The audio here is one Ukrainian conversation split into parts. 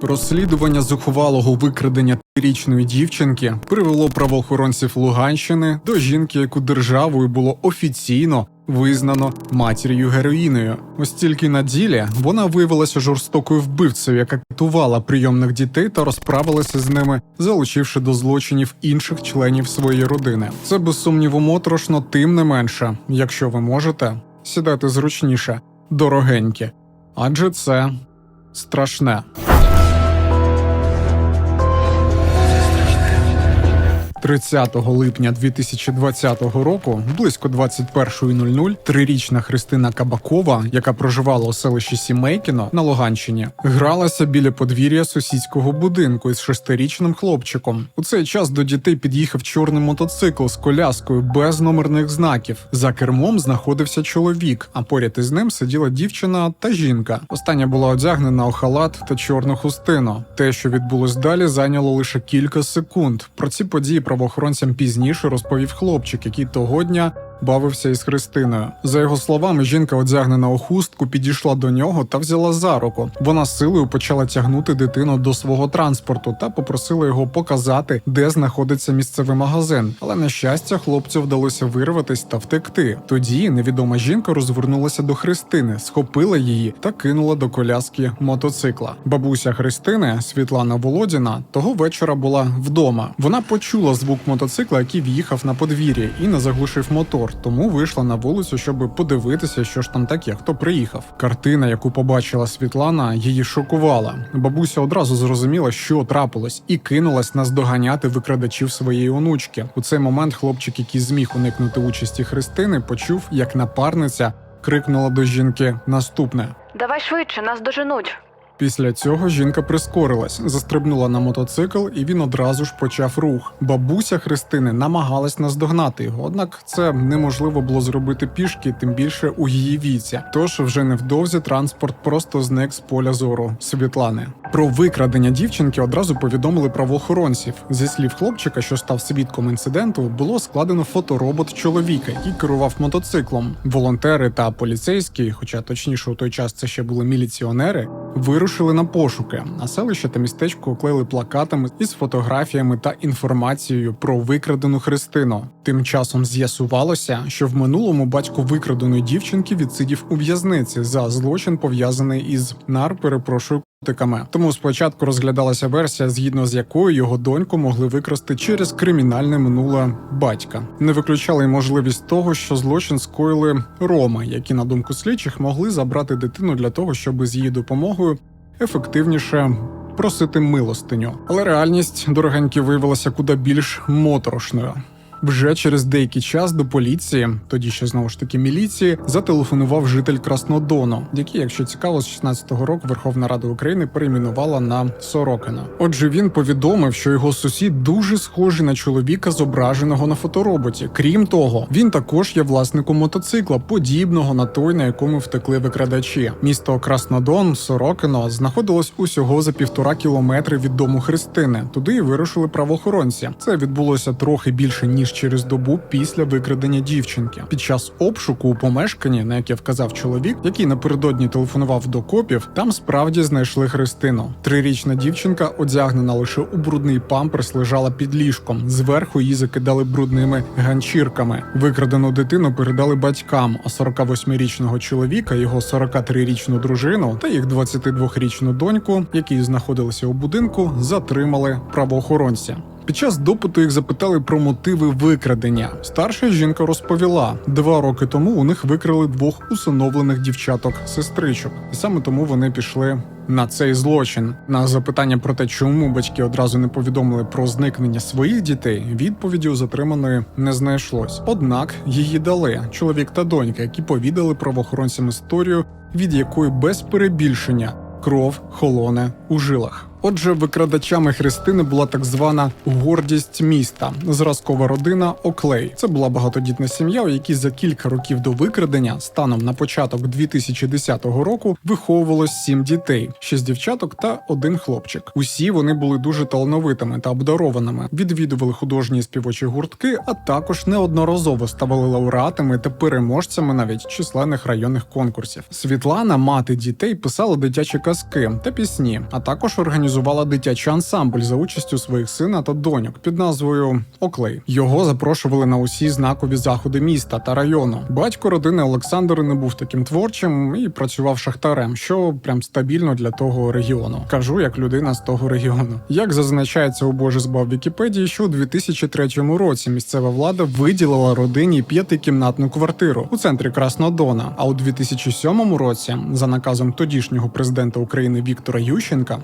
Розслідування зухвалого викрадення річної дівчинки привело правоохоронців Луганщини до жінки, яку державою було офіційно визнано матір'ю героїною. Ось тільки на ділі вона виявилася жорстокою вбивцею, яка катувала прийомних дітей та розправилася з ними, залучивши до злочинів інших членів своєї родини. Це без сумніву моторошно, тим не менше, якщо ви можете, сідайте зручніше, дорогенькі, адже це страшне. 30 липня 2020 року, близько 21.00, трирічна Христина Кабакова, яка проживала у селищі Сімейкіно на Луганщині, гралася біля подвір'я сусідського будинку із шестирічним хлопчиком. У цей час до дітей під'їхав чорний мотоцикл з коляскою без номерних знаків. За кермом знаходився чоловік, а поряд із ним сиділа дівчина та жінка. Остання була одягнена у халат та чорну хустину. Те, що відбулось далі, зайняло лише кілька секунд. Про ці події правоохоронцям пізніше розповів хлопчик, який того дня бавився із Христиною. За його словами, жінка, одягнена у хустку, підійшла до нього та взяла за руку. Вона силою почала тягнути дитину до свого транспорту та попросила його показати, де знаходиться місцевий магазин. Але на щастя, хлопцю вдалося вирватись та втекти. Тоді невідома жінка розвернулася до Христини, схопила її та кинула до коляски мотоцикла. Бабуся Христини Світлана Володіна того вечора була вдома. Вона почула звук мотоцикла, який в'їхав на подвір'я, і не заглушив мотор. Тому вийшла на вулицю, щоб подивитися, що ж там таке, хто приїхав. Картина, яку побачила Світлана, її шокувала. Бабуся одразу зрозуміла, що трапилось, і кинулась наздоганяти викрадачів своєї онучки. У цей момент хлопчик, який зміг уникнути участі Христини, почув, як напарниця крикнула до жінки наступне. Давай швидше, нас доженуть. Після цього жінка прискорилась, застрибнула на мотоцикл, і він одразу ж почав рух. Бабуся Христини намагалась наздогнати його, однак це неможливо було зробити пішки, тим більше у її віці. Тож вже невдовзі транспорт просто зник з поля зору Світлани. Про викрадення дівчинки одразу повідомили правоохоронців. Зі слів хлопчика, що став свідком інциденту, було складено фоторобот чоловіка, який керував мотоциклом. Волонтери та поліцейські, хоча точніше у той час це ще були міліціонери, вирушили на пошуки. А селище та містечко оклеїли плакатами із фотографіями та інформацією про викрадену Христину. Тим часом з'ясувалося, що в минулому батько викраденої дівчинки відсидів у в'язниці за злочин пов'язаний із нар, перепрошую. Тиками. Тому спочатку розглядалася версія, згідно з якою його доньку могли викрасти через кримінальне минуле батька. Не виключали й можливість того, що злочин скоїли роми, які, на думку слідчих, могли забрати дитину для того, щоб з її допомогою ефективніше просити милостиню. Але реальність дорогеньки виявилася куди більш моторошною. Вже через деякий час до поліції, тоді ще знову ж таки міліції, зателефонував житель Краснодону, який, якщо цікаво, з 16-го року Верховна Рада України перейменувала на Сорокина. Отже, він повідомив, що його сусід дуже схожий на чоловіка, зображеного на фотороботі. Крім того, він також є власником мотоцикла, подібного на той, на якому втекли викрадачі. Місто Краснодон, Сорокино, знаходилось усього за півтора кілометри від дому Христини. Туди і вирушили правоохоронці. Це відбулося трохи більше ніж через добу після викрадення дівчинки. Під час обшуку у помешканні, на яке вказав чоловік, який напередодні телефонував до копів, там справді знайшли Христину. Трирічна дівчинка, одягнена лише у брудний памперс, лежала під ліжком. Зверху її закидали брудними ганчірками. Викрадену дитину передали батькам, а 48-річного чоловіка, його 43-річну дружину та їх 22-річну доньку, які знаходилися у будинку, затримали правоохоронці. Під час допиту їх запитали про мотиви викрадення. Старша жінка розповіла, два роки тому у них викрали двох усиновлених дівчаток-сестричок, і саме тому вони пішли на цей злочин. На запитання про те, чому батьки одразу не повідомили про зникнення своїх дітей, відповіді у затриманої не знайшлось. Однак її дали чоловік та донька, які повідали правоохоронцям історію, від якої без перебільшення кров холоне у жилах. Отже, викрадачами Христини була так звана гордість міста, зразкова родина Оклей. Це була багатодітна сім'я, у якій за кілька років до викрадення, станом на початок 2010 року, виховувалось сім дітей: шість дівчаток та один хлопчик. Усі вони були дуже талановитими та обдарованими, відвідували художні співочі гуртки, а також неодноразово ставали лауреатами та переможцями навіть численних районних конкурсів. Світлана, мати дітей, писала дитячі казки та пісні, а також організувала дитячий ансамбль за участю своїх сина та доньок під назвою Оклей. Його запрошували на усі знакові заходи міста та району. Батько родини Олександр не був таким творчим і працював шахтарем, що прям стабільно для того регіону. Кажу, як людина з того регіону. Як зазначається у Боже збав Вікіпедії, що у 2003 році місцева влада виділила родині п'ятикімнатну квартиру у центрі Краснодона. А у 2007 році, за наказом тодішнього президента України Віктора Ющенка,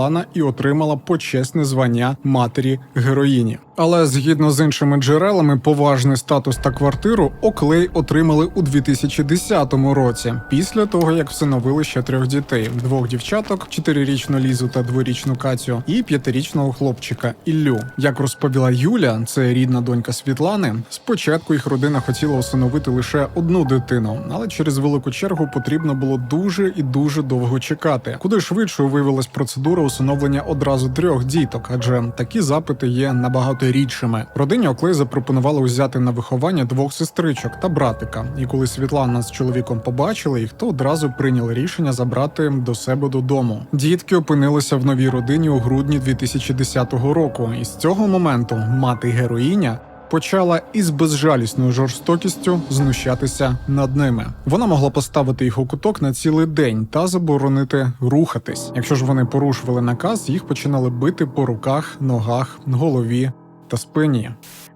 Світлана і отримала почесне звання матері героїні. Але згідно з іншими джерелами, поважний статус та квартиру Оклей отримали у 2010 році, після того як всиновили ще трьох дітей: двох дівчаток, чотирирічну Лізу та дворічну Катю, і п'ятирічного хлопчика Іллю. Як розповіла Юля, це рідна донька Світлани. Спочатку їх родина хотіла усиновити лише одну дитину, але через велику чергу потрібно було дуже і дуже довго чекати. Куди швидше виявилась процедура усиновлення одразу трьох діток, адже такі запити є набагато рідшими. Родині Оклей запропонували взяти на виховання двох сестричок та братика. І коли Світлана з чоловіком побачили їх, то одразу прийняли рішення забрати до себе додому. Дітки опинилися в новій родині у грудні 2010 року, і з цього моменту мати героїня. Почала із безжалісною жорстокістю знущатися над ними. Вона могла поставити їх у куток на цілий день та заборонити рухатись. Якщо ж вони порушували наказ, їх починали бити по руках, ногах, голові та спині.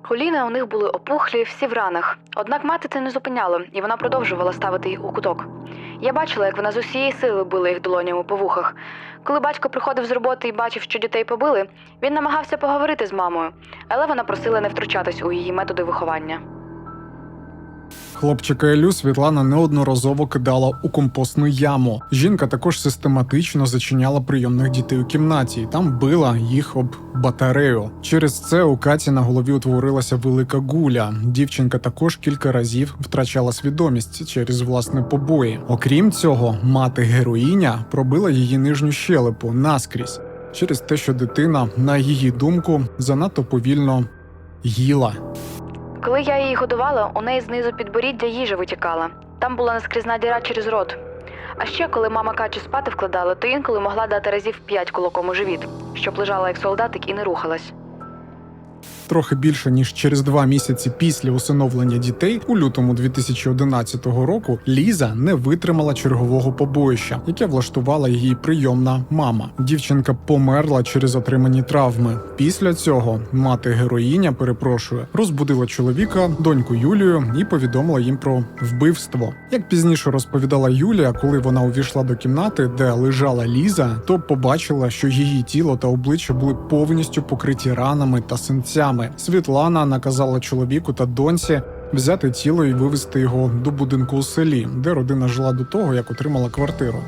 Коліна у них були опухлі, всі в ранах. Однак мати це не зупиняло, і вона продовжувала ставити їх у куток. Я бачила, як вона з усієї сили била їх долонями по вухах. Коли батько приходив з роботи і бачив, що дітей побили, він намагався поговорити з мамою, але вона просила не втручатись у її методи виховання. Хлопчика Ілю Світлана неодноразово кидала у компостну яму. Жінка також систематично зачиняла прийомних дітей у кімнаті і там била їх об батарею. Через це у Каті на голові утворилася велика гуля. Дівчинка також кілька разів втрачала свідомість через власне побої. Окрім цього, мати героїня пробила її нижню щелепу наскрізь через те, що дитина, на її думку, занадто повільно їла. Коли я її годувала, у неї знизу підборіддя їжа витікала. Там була наскрізна діра через рот. А ще, коли мама Качу спати вкладала, то інколи могла дати разів п'ять кулаком у живіт, щоб лежала як солдатик і не рухалась. Трохи більше ніж через два місяці після усиновлення дітей, у лютому 2011 року, Ліза не витримала чергового побоїща, яке влаштувала її прийомна мама. Дівчинка померла через отримані травми. Після цього мати героїня, перепрошую, розбудила чоловіка, доньку Юлію і повідомила їм про вбивство. Як пізніше розповідала Юлія, коли вона увійшла до кімнати, де лежала Ліза, то побачила, що її тіло та обличчя були повністю покриті ранами та синцями. Світлана наказала чоловіку та доньці взяти тіло і вивезти його до будинку у селі, де родина жила до того, як отримала квартиру.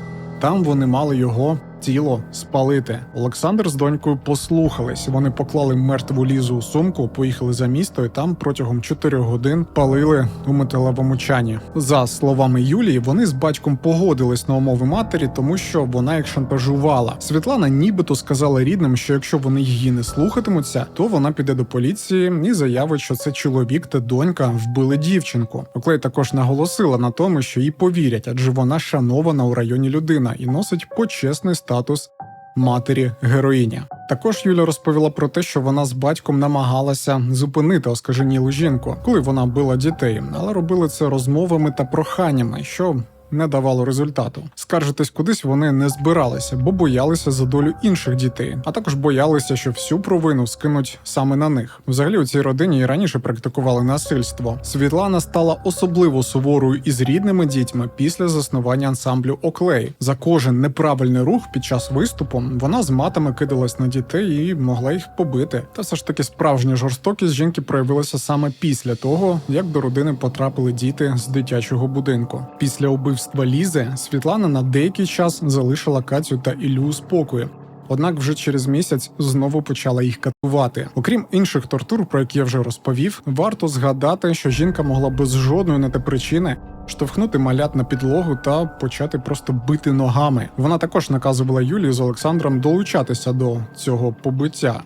Там вони мали його тіло спалити. Олександр з донькою послухались. Вони поклали мертву лізу у сумку, поїхали за місто, і там протягом 4 годин палили у металевому чані. За словами Юлії, вони з батьком погодились на умови матері, тому що вона їх шантажувала. Світлана нібито сказала рідним, що якщо вони її не слухатимуться, то вона піде до поліції і заявить, що це чоловік та донька вбили дівчинку. Оклей також наголосила на тому, що їй повірять, адже вона шанована у районі людина і носить почесний статус матері героїні. Також Юля розповіла про те, що вона з батьком намагалася зупинити оскаженілу жінку, коли вона била дітей, але робили це розмовами та проханнями, що не давало результату. Скаржитись кудись вони не збиралися, бо боялися за долю інших дітей, а також боялися, що всю провину скинуть саме на них. Взагалі у цій родині і раніше практикували насильство. Світлана стала особливо суворою із рідними дітьми після заснування ансамблю Оклей. За кожен неправильний рух під час виступу вона з матами кидалась на дітей і могла їх побити. Та все ж таки справжня жорстокість жінки проявилася саме після того, як до родини потрапили діти з дитячого будинку. Після убивства Лізи Світлана на деякий час залишила Катю та Ілю у спокої. Однак вже через місяць знову почала їх катувати. Окрім інших тортур, про які я вже розповів, варто згадати, що жінка могла без жодної на те причини штовхнути малят на підлогу та почати просто бити ногами. Вона також наказувала Юлії з Олександром долучатися до цього побиття.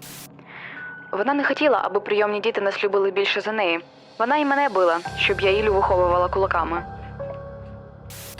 Вона не хотіла, аби прийомні діти нас любили більше за неї. Вона і мене била, щоб я Ілю виховувала кулаками.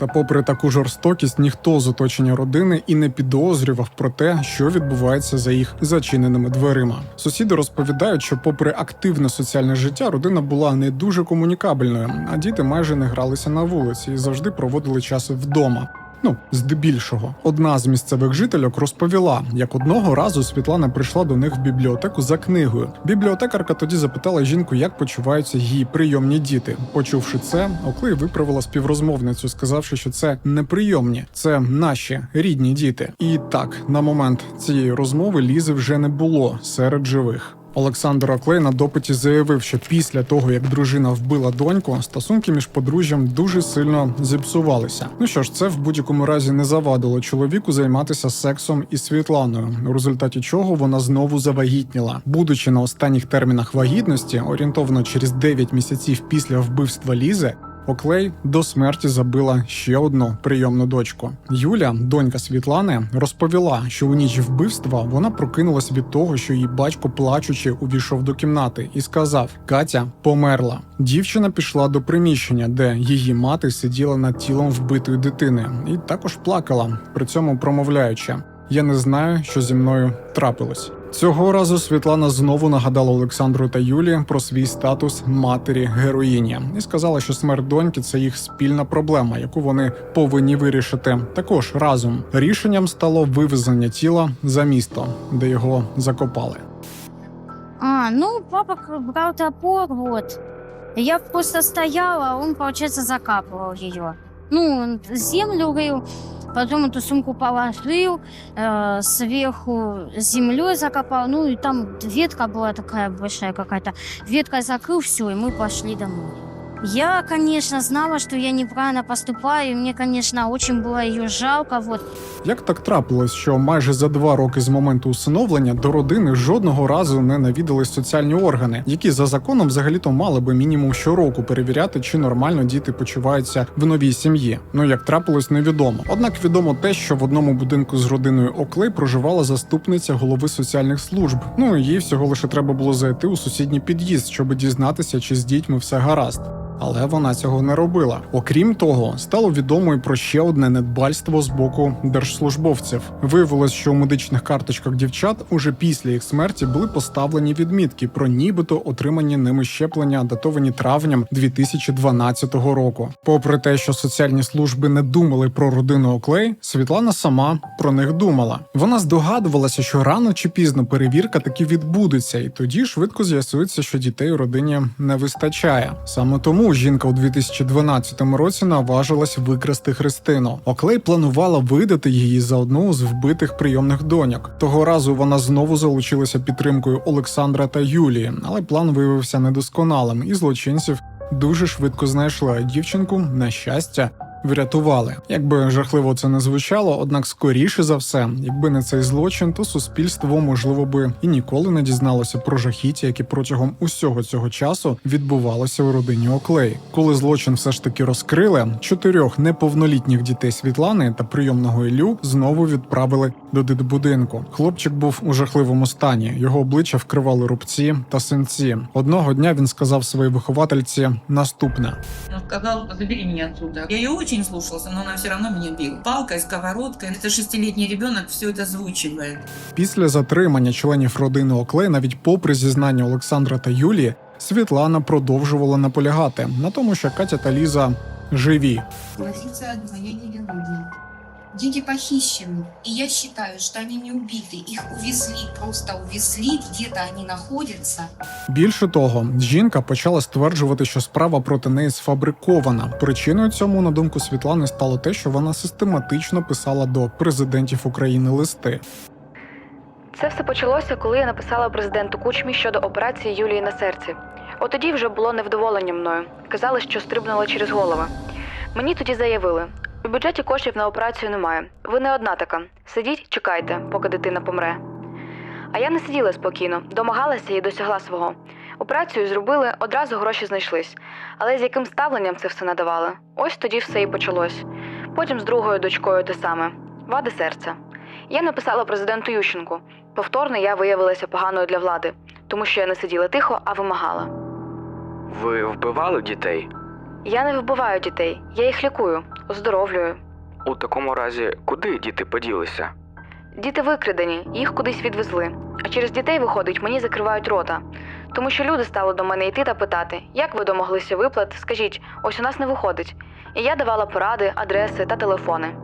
Та, попри таку жорстокість, ніхто з оточення родини і не підозрював про те, що відбувається за їх зачиненими дверима. Сусіди розповідають, що, попри активне соціальне життя, родина була не дуже комунікабельною, а діти майже не гралися на вулиці і завжди проводили час вдома. Ну, здебільшого, одна з місцевих жительок розповіла, як одного разу Світлана прийшла до них в бібліотеку за книгою. Бібліотекарка тоді запитала жінку, як почуваються її прийомні діти. Почувши це, Оклей виправила співрозмовницю, сказавши, що це не прийомні, це наші рідні діти. І так, на момент цієї розмови Лізи вже не було серед живих. Олександр Оклей на допиті заявив, що після того, як дружина вбила доньку, стосунки між подружжям дуже сильно зіпсувалися. Ну що ж, це в будь-якому разі не завадило чоловіку займатися сексом із Світланою, у результаті чого вона знову завагітніла. Будучи на останніх термінах вагітності, орієнтовно через 9 місяців після вбивства Лізи. Оклей до смерті забила ще одну прийомну дочку. Юля, донька Світлани, розповіла, що у ніч вбивства вона прокинулась від того, що її батько, плачучи, увійшов до кімнати і сказав: Катя померла. Дівчина пішла до приміщення, де її мати сиділа над тілом вбитої дитини, і також плакала, при цьому промовляючи: Я не знаю, що зі мною трапилось. Цього разу Світлана знову нагадала Олександру та Юлі про свій статус матері героїні і сказала, що смерть доньки це їх спільна проблема, яку вони повинні вирішити також разом. Рішенням стало вивезення тіла за місто, де його закопали. А, ну, папа брал топор, вот. Я просто стояла, а он, получается, закапывал ее. Ну, землю рыл, потом эту сумку положил, э, сверху землей закопал, ну и там ветка была такая большая какая-то. Веткой закрыл все, и мы пошли домой. Я, конечно, знала, что я неправильно поступаю, и мне, конечно, очень было ее жалко, вот. Як так трапилось, що майже за два роки з моменту усиновлення до родини жодного разу не навідались соціальні органи, які за законом взагалі-то мали би мінімум щороку перевіряти, чи нормально діти почуваються в новій сім'ї. Ну як трапилось, невідомо. Однак відомо те, що в одному будинку з родиною Оклей проживала заступниця голови соціальних служб. Ну і їй всього лише треба було зайти у сусідній під'їзд, щоб дізнатися, чи з дітьми все гаразд. Але вона цього не робила. Окрім того, стало відомо і про ще одне недбальство з боку держслужбовців. Виявилось, що у медичних карточках дівчат уже після їх смерті були поставлені відмітки про нібито отримані ними щеплення, датовані травням 2012 року. Попри те, що соціальні служби не думали про родину Оклей, Світлана сама про них думала. Вона здогадувалася, що рано чи пізно перевірка таки відбудеться, і тоді швидко з'ясується, що дітей у родині не вистачає. Саме тому жінка у 2012 році наважилась викрасти Христину. Оклей планувала видати її за одну з вбитих прийомних доньок. Того разу вона знову залучилася підтримкою Олександра та Юлії, але план виявився недосконалим, і злочинців дуже швидко знайшли. Дівчинку, на щастя, врятували. Якби жахливо це не звучало, однак скоріше за все, якби не цей злочин, то суспільство можливо би і ніколи не дізналося про жахіття, які протягом усього цього часу відбувалося у родині Оклей. Коли злочин все ж таки розкрили, чотирьох неповнолітніх дітей Світлани та прийомного Ілю знову відправили до дитбудинку. Хлопчик був у жахливому стані. Його обличчя вкривали рубці та синці. Одного дня він сказав своїй виховательці наступне: Он сказал, забери меня отсюда. Я ее очень слушался, но она все равно меня била. Палкой, сковородкой. Это шестилетний ребенок все это озвучивает. Після затримання членів родини Оклей, навіть попри зізнання Олександра та Юлії, Світлана продовжувала наполягати на тому, що Катя та Ліза живі. Позиция одна, я не виновна. Дети похищены, и я считаю, что они не убиты. Их увезли, просто увезли, где-то они находятся. Більше того, жінка почала стверджувати, що справа проти неї сфабрикована. Причиною цьому, на думку Світлани, стало те, що вона систематично писала до президентів України листи. Це все почалося, коли я написала президенту Кучмі щодо операції Юлії на серці. От тоді вже було невдоволення мною. Казали, що стрибнула через голову. Мені тоді заявили: У бюджеті коштів на операцію немає. Ви не одна така. Сидіть, чекайте, поки дитина помре. А я не сиділа спокійно, домагалася і досягла свого. Операцію зробили, одразу гроші знайшлись. Але з яким ставленням це все надавали? Ось тоді все і почалось. Потім з другою дочкою те саме вади серця. Я написала президенту Ющенку. Повторно я виявилася поганою для влади, тому що я не сиділа тихо, а вимагала. Ви вбивали дітей? Я не вбиваю дітей, я їх лікую, оздоровлюю. У такому разі, куди діти поділися? Діти викрадені, їх кудись відвезли. А через дітей, виходить, мені закривають рота. Тому що люди стали до мене йти та питати, як ви домоглися виплат, скажіть, ось у нас не виходить. І я давала поради, адреси та телефони.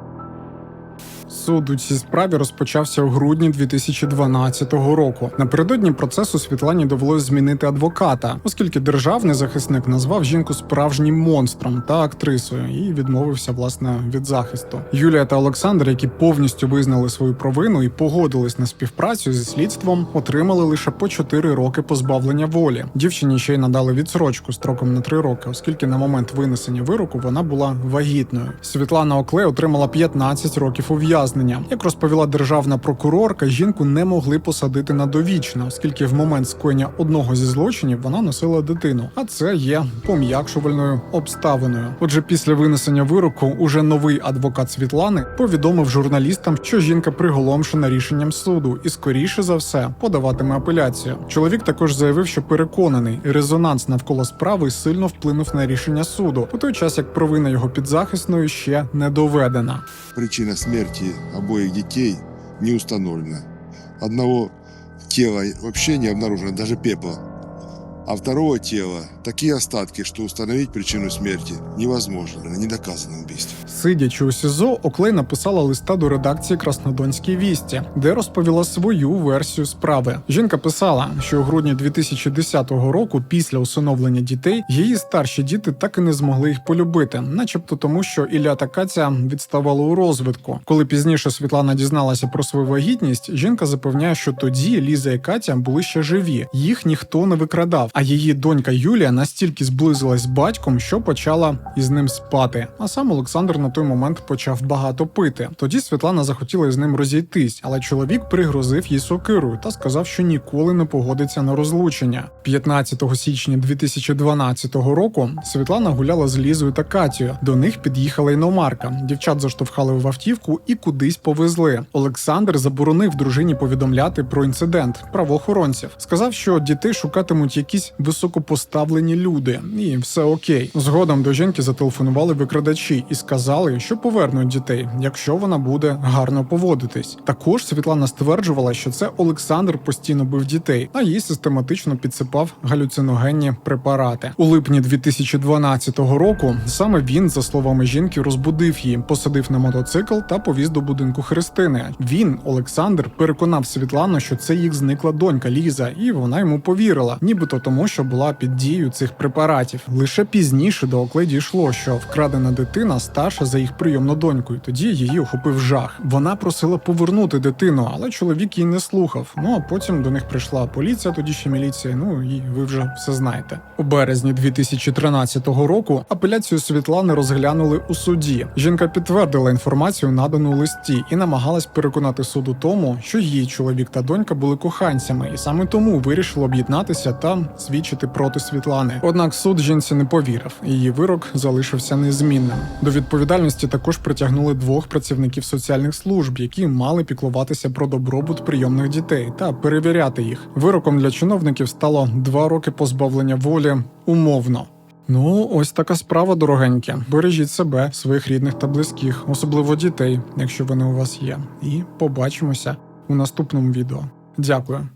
Суд у цій справі розпочався у грудні 2012 року. Напередодні процесу Світлані довелось змінити адвоката, оскільки державний захисник назвав жінку справжнім монстром та актрисою і відмовився власне від захисту. Юлія та Олександр, які повністю визнали свою провину і погодились на співпрацю зі слідством, отримали лише по 4 роки позбавлення волі. Дівчині ще й надали відсрочку строком на 3 роки, оскільки на момент винесення вироку вона була вагітною. Світлана Оклей отримала 15 років ув'язнення. Як розповіла державна прокурорка, жінку не могли посадити на довічне, оскільки в момент скоєння одного зі злочинів вона носила дитину, а це є пом'якшувальною обставиною. Отже, після винесення вироку уже новий адвокат Світлани повідомив журналістам, що жінка приголомшена рішенням суду і скоріше за все подаватиме апеляцію. Чоловік також заявив, що переконаний, резонанс навколо справи сильно вплинув на рішення суду, у той час як провина його підзахисної ще не доведена. Причина смерти обоих детей не установлено. Одного тела вообще не обнаружено, даже пепла. А второго тела такие остатки, что установить причину смерти невозможно. Не доказано убийство. Сидячи у СІЗО, Оклей написала листа до редакції Краснодонській вісті, де розповіла свою версію справи. Жінка писала, що у грудні 2010 року, після усиновлення дітей, її старші діти так і не змогли їх полюбити, начебто тому, що Ілля та Катя відставали у розвитку. Коли пізніше Світлана дізналася про свою вагітність, жінка запевняє, що тоді Ліза і Катя були ще живі, їх ніхто не викрадав. А її донька Юлія настільки зблизилась з батьком, що почала із ним спати. А сам Олександр на той момент почав багато пити. Тоді Світлана захотіла із ним розійтись, але чоловік пригрозив їй сокирою та сказав, що ніколи не погодиться на розлучення. 15 січня 2012 року Світлана гуляла з Лізою та Катією. До них під'їхала іномарка. Дівчат заштовхали в автівку і кудись повезли. Олександр заборонив дружині повідомляти про інцидент правоохоронців. Сказав, що дітей шукатимуть якісь високопоставлені люди, і все окей. Згодом до жінки зателефонували викрадачі і сказали, що повернуть дітей, якщо вона буде гарно поводитись. Також Світлана стверджувала, що це Олександр постійно бив дітей, а їй систематично підсипав галюциногенні препарати. У липні 2012 року саме він, за словами жінки, розбудив її, посадив на мотоцикл та повіз до будинку Христини. Він, Олександр, переконав Світлану, що це їх зникла донька Ліза, і вона йому повірила, нібито тому, що була під дією цих препаратів. Лише пізніше до Оклей дійшло, що вкрадена дитина старша за їх прийомну доньку, і тоді її охопив жах. Вона просила повернути дитину, але чоловік її не слухав. Ну а потім до них прийшла поліція, тоді ще міліція. Ну і ви вже все знаєте. У березні 2013 року апеляцію Світлани розглянули у суді. Жінка підтвердила інформацію, надану листі, і намагалась переконати суд у тому, що її чоловік та донька були коханцями, і саме тому вирішила об'єднатися та свідчити проти Світлани. Однак суд жінці не повірив. Її вирок залишився незмінним. До відповідальності також притягнули двох працівників соціальних служб, які мали піклуватися про добробут прийомних дітей та перевіряти їх. Вироком для чиновників стало два роки позбавлення волі умовно. Ну, ось така справа, дорогенькі. Бережіть себе, своїх рідних та близьких, особливо дітей, якщо вони у вас є. І побачимося у наступному відео. Дякую.